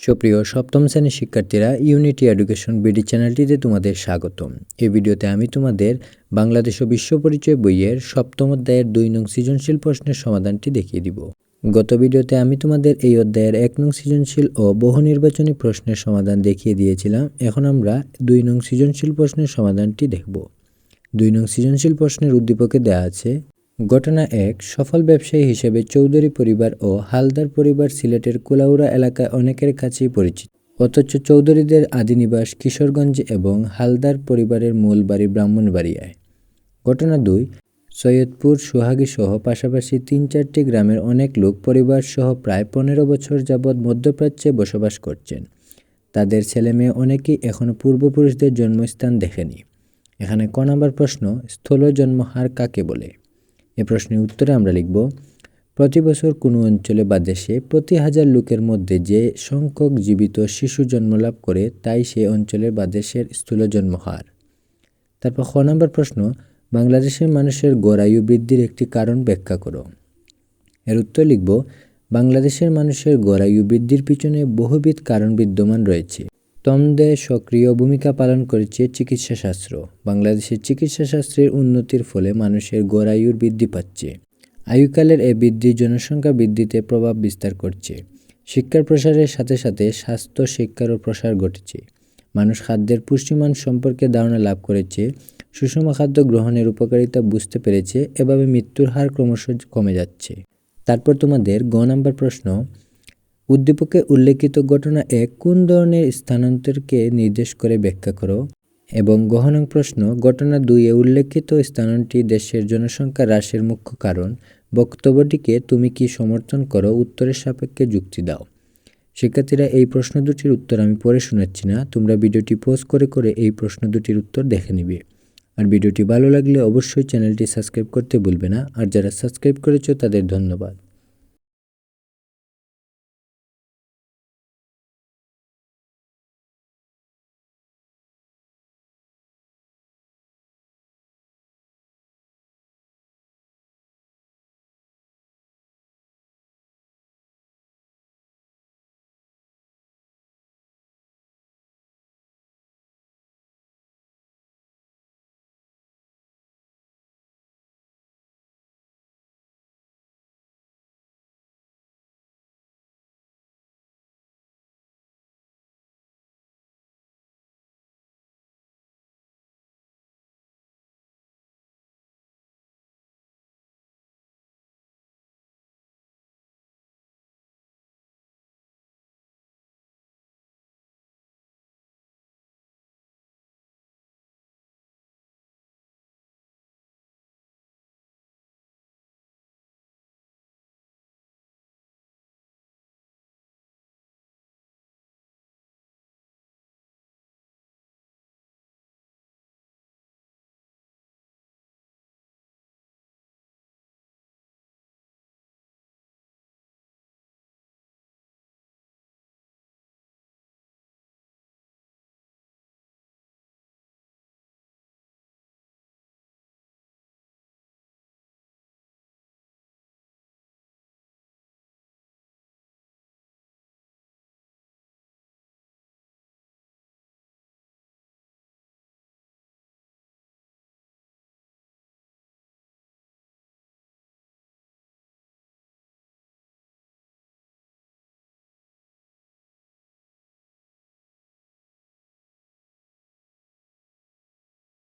সুপ্রিয়, সপ্তম শ্রেণির শিক্ষার্থীরা ইউনিটি এডুকেশন বিডি চ্যানেলটিতে তোমাদের স্বাগতম। এই ভিডিওতে আমি তোমাদের বাংলাদেশ ও বিশ্ব পরিচয় বইয়ের সপ্তম অধ্যায়ের দুই নং সৃজনশীল প্রশ্নের সমাধানটি দেখিয়ে দিব। গত ভিডিওতে আমি তোমাদের এই অধ্যায়ের এক নং সৃজনশীল ও বহু নির্বাচনী প্রশ্নের সমাধান দেখিয়ে দিয়েছিলাম। এখন আমরা দুই নং সৃজনশীল প্রশ্নের সমাধানটি দেখব। দুই নং সৃজনশীল প্রশ্নের উদ্দীপকে দেওয়া আছে ঘটনা এক, সফল ব্যবসায়ী হিসেবে চৌধুরী পরিবার ও হালদার পরিবার সিলেটের কুলাউড়া এলাকায় অনেকের কাছেই পরিচিত। অথচ চৌধুরীদের আদিনিবাস কিশোরগঞ্জ এবং হালদার পরিবারের মূল বাড়ি ব্রাহ্মণবাড়িয়ায়। ঘটনা দুই, সৈয়দপুর সোহাগী সহ পাশাপাশি তিন চারটি গ্রামের অনেক লোক পরিবার সহ প্রায় পনেরো বছর যাবৎ মধ্যপ্রাচ্যে বসবাস করছেন। তাদের ছেলেমেয়ে অনেকেই এখনও পূর্বপুরুষদের জন্মস্থান দেখেনি। এখানে ক নম্বর প্রশ্ন, স্থূল জন্মহার কাকে বলে? এ প্রশ্নের উত্তরে আমরা লিখব, প্রতি বছর কোনো অঞ্চলে বা দেশে প্রতি হাজার লোকের মধ্যে যে সংখ্যক জীবিত শিশু জন্মলাভ করে, তাই সে অঞ্চলের বা দেশের স্থূল জন্মহার তারপর খ নম্বর প্রশ্ন, বাংলাদেশের মানুষের গড়ায়ু বৃদ্ধির একটি কারণ ব্যাখ্যা করো। এর উত্তর লিখব, বাংলাদেশের মানুষের গড়ায়ু বৃদ্ধির পিছনে বহুবিধ কারণ বিদ্যমান রয়েছে। তমদে সক্রিয় ভূমিকা পালন করেছে চিকিৎসাশাস্ত্র। বাংলাদেশের চিকিৎসাশাস্ত্রের উন্নতির ফলে মানুষের গড়ায়ুর বৃদ্ধি পাচ্ছে। আয়ুকালের এ বৃদ্ধি জনসংখ্যা বৃদ্ধিতে প্রভাব বিস্তার করছে। শিক্ষার প্রসারের সাথে সাথে স্বাস্থ্য শিক্ষারও প্রসার ঘটেছে। মানুষ খাদ্যের পুষ্টিমান সম্পর্কে ধারণা লাভ করেছে। সুষম খাদ্য গ্রহণের উপকারিতা বুঝতে পেরেছে। এভাবে মৃত্যুর হার ক্রমশ কমে যাচ্ছে। তারপর তোমাদের গ নাম্বার প্রশ্ন উদ্দীপকে উল্লেখিত ঘটনা এক কোন ধরনের স্থানান্তরকে নির্দেশ করে ব্যাখ্যা করো? এবং গহনাং প্রশ্ন, ঘটনা দুইয়ে উল্লেখিত স্থানান্তরটি দেশের জনসংখ্যা হ্রাসের মুখ্য কারণ। বক্তব্যটিকে তুমি কি সমর্থন করো? উত্তরের সাপেক্ষে যুক্তি দাও। শিক্ষার্থীরা, এই প্রশ্ন দুটির উত্তর আমি পরে শোনাচ্ছি না। তোমরা ভিডিওটি পোস্ট করে করে এই প্রশ্ন দুটির উত্তর দেখে নিবে। আর ভিডিওটি ভালো লাগলে অবশ্যই চ্যানেলটি সাবস্ক্রাইব করতে ভুলবে না। আর যারা সাবস্ক্রাইব করেছ তাদের ধন্যবাদ।